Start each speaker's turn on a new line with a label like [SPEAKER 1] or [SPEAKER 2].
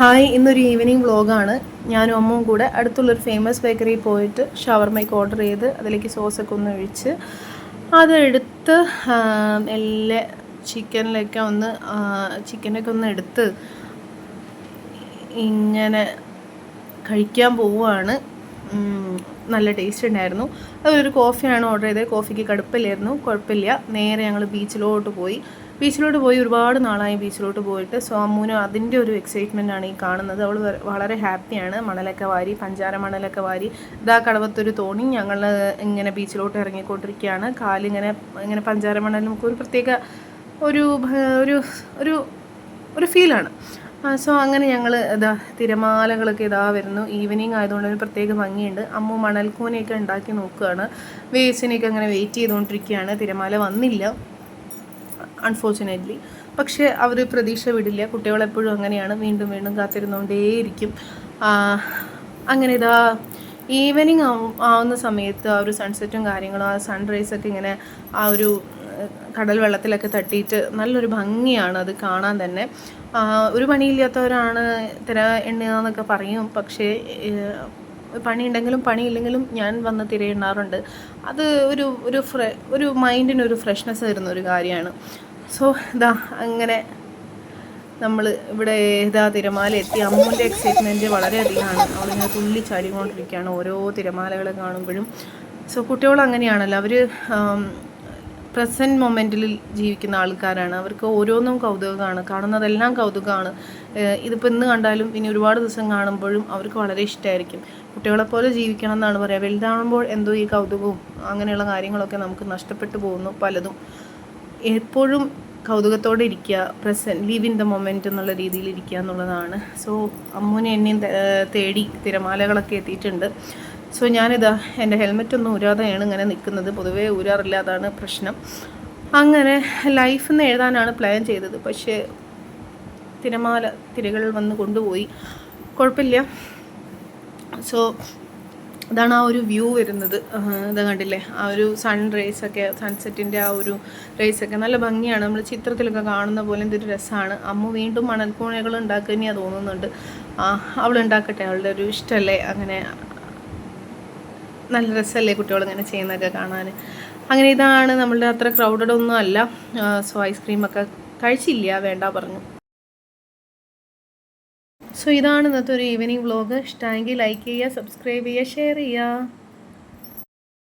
[SPEAKER 1] Hi ഇന്നൊരു evening വ്ളോഗാണ് ഞാനും അമ്മവും കൂടെ അടുത്തുള്ളൊരു ഫേമസ് ബേക്കറിയിൽ പോയിട്ട് ഷവർമയ്ക്ക് ഓർഡർ ചെയ്ത് അതിലേക്ക് സോസൊക്കെ ഒന്ന് ഒഴിച്ച് അതെടുത്ത് എല്ലാ ചിക്കനിലൊക്കെ ഒന്ന് ചിക്കനൊക്കെ ഒന്ന് എടുത്ത് ഇങ്ങനെ കഴിക്കാൻ പോവുകയാണ്. നല്ല ടേസ്റ്റ് ഉണ്ടായിരുന്നു. അതൊരു കോഫിയാണ് ഓർഡർ ചെയ്തത്. കോഫിക്ക് കടുപ്പില്ലായിരുന്നു കുഴപ്പമില്ല. നേരെ ഞങ്ങൾ ബീച്ചിലോട്ട് പോയി. ബീച്ചിലോട്ട് പോയി ഒരുപാട് നാളായി ബീച്ചിലോട്ട് പോയിട്ട്. സോ അമ്മൂനും അതിന്റെ ഒരു എക്സൈറ്റ്മെന്റ് ആണ് ഈ കാണുന്നത്. അവൾ വളരെ ഹാപ്പിയാണ്. മണലൊക്കെ വാരി പഞ്ചാര മണലൊക്കെ വാരി ഇതാ കടവത്തൊരു തോണി. ഞങ്ങൾ ഇങ്ങനെ ബീച്ചിലോട്ട് ഇറങ്ങിക്കൊണ്ടിരിക്കുകയാണ്. കാലിങ്ങനെ ഇങ്ങനെ പഞ്ചാര മണൽ ഒരു പ്രത്യേക ഒരു ഒരു ഒരു ഒരു ഫീലാണ് സോ അങ്ങനെ ഞങ്ങൾ ഇതാ തിരമാലകളൊക്കെ ഇതാ വരുന്നു. ഈവനിങ് ആയതുകൊണ്ട് ഒരു പ്രത്യേക ഭംഗിയുണ്ട്. അമ്മു മണൽക്കൂനെയൊക്കെ ഉണ്ടാക്കി നോക്കുകയാണ്. വേസിനെയൊക്കെ അങ്ങനെ വെയിറ്റ് ചെയ്തുകൊണ്ടിരിക്കുകയാണ്. തിരമാല വന്നില്ല. അൺഫോർച്ചുനേറ്റ്ലി പക്ഷേ അവർ പ്രതീക്ഷ വിടില്ല. കുട്ടികളെപ്പോഴും അങ്ങനെയാണ് വീണ്ടും വീണ്ടും കാത്തിരുന്നുകൊണ്ടേയിരിക്കും. അങ്ങനെ ഇതാ ഈവനിങ് ആവുന്ന സമയത്ത് ആ ഒരു സൺസെറ്റും കാര്യങ്ങളും ആ സൺറൈസൊക്കെ ഇങ്ങനെ ആ ഒരു കടൽ വെള്ളത്തിലൊക്കെ തട്ടിയിട്ട് നല്ലൊരു ഭംഗിയാണ് അത് കാണാൻ തന്നെ. ഒരു പണിയില്ലാത്തവരാണ് തിര എണ്ണുക എന്നൊക്കെ പറയും. പക്ഷേ പണിയുണ്ടെങ്കിലും പണിയില്ലെങ്കിലും ഞാൻ വന്ന് തിരയിടാറുണ്ട് അത് ഒരു ഒരു ഫ്രെ ഒരു മൈൻഡിനൊരു ഫ്രഷ്നെസ് തരുന്ന ഒരു കാര്യമാണ്. സോ ഇതാ അങ്ങനെ നമ്മൾ ഇവിടെ ഇതാ തിരമാല എത്തി. അമ്മൂന്റെ എക്സൈറ്റ്മെന്റ് വളരെയധികമാണ്. അവളിങ്ങനെ തുള്ളി ചാടിക്കൊണ്ടിരിക്കുകയാണ് ഓരോ തിരമാലകളെ കാണുമ്പോഴും. സോ കുട്ടികൾ അങ്ങനെയാണല്ലോ. അവർ പ്രസന്റ് മൊമെന്റിൽ ജീവിക്കുന്ന ആൾക്കാരാണ്. അവർക്ക് ഓരോന്നും കൗതുകമാണ്. കാണുന്നതെല്ലാം കൗതുകമാണ്. ഇതിപ്പോൾ ഇന്ന് കണ്ടാലും ഇനി ഒരുപാട് ദിവസം കാണുമ്പോഴും അവർക്ക് വളരെ ഇഷ്ടമായിരിക്കും. കുട്ടികളെപ്പോലെ ജീവിക്കണം എന്നാണ് പറയുക വലുതാകുമ്പോൾ എന്തോ ഈ കൗതുകവും അങ്ങനെയുള്ള കാര്യങ്ങളൊക്കെ നമുക്ക് നഷ്ടപ്പെട്ടു പോകുന്നു പലതും. എപ്പോഴും കൗതുകത്തോടെ ഇരിക്കുക present live in the moment എന്നുള്ള രീതിയിൽ ഇരിക്കുക എന്നുള്ളതാണ്. സോ അമ്മൂനെ എന്നെയും തേടി തിരമാലകളൊക്കെ എത്തിയിട്ടുണ്ട്. സോ ഞാനിതാ എന്റെ ഹെൽമെറ്റ് ഒന്നും ഊരാതെയാണ് ഇങ്ങനെ നിൽക്കുന്നത്. പൊതുവേ ഊരാറില്ല അതാണ് പ്രശ്നം. അങ്ങനെ ലൈഫ് എന്ന് എഴുതാനാണ് പ്ലാൻ ചെയ്തത്. പക്ഷേ തിരമാല തിരകൾ വന്ന് കൊണ്ടുപോയി. കുഴപ്പമില്ല. സോ ഇതാണ് ആ ഒരു വ്യൂ വരുന്നത്. ഇത് കണ്ടില്ലേ? ആ ഒരു സൺ റേസൊക്കെ സൺസെറ്റിന്റെ ആ ഒരു റേസൊക്കെ നല്ല ഭംഗിയാണ്. നമ്മൾ ചിത്രത്തിലൊക്കെ കാണുന്ന പോലെ എന്തൊരു രസമാണ് അമ്മ വീണ്ടും മണൽക്കൂണകൾ ഉണ്ടാക്കുക തന്നെയാണ് തോന്നുന്നുണ്ട്. അവൾ ഉണ്ടാക്കട്ടെ? അവളുടെ ഒരു ഇഷ്ടമല്ലേ അങ്ങനെ നല്ല രസമല്ലേ കുട്ടികൾ ഇങ്ങനെ ചെയ്യുന്നതൊക്കെ കാണാൻ? അങ്ങനെ ഇതാണ് നമ്മളുടെ അത്ര ക്രൗഡഡ് ഒന്നും അല്ല. സോ ഐസ്ക്രീമൊക്കെ കഴിച്ചില്ല വേണ്ട പറഞ്ഞു. സോ ഇതാണ് ഇന്നത്തെ ഒരു ഈവനിങ് വ്ലോഗ് ഇഷ്ടമെങ്കിൽ ലൈക്ക് ചെയ്യുക സബ്സ്ക്രൈബ് ചെയ്യുക ഷെയർ ചെയ്യുക.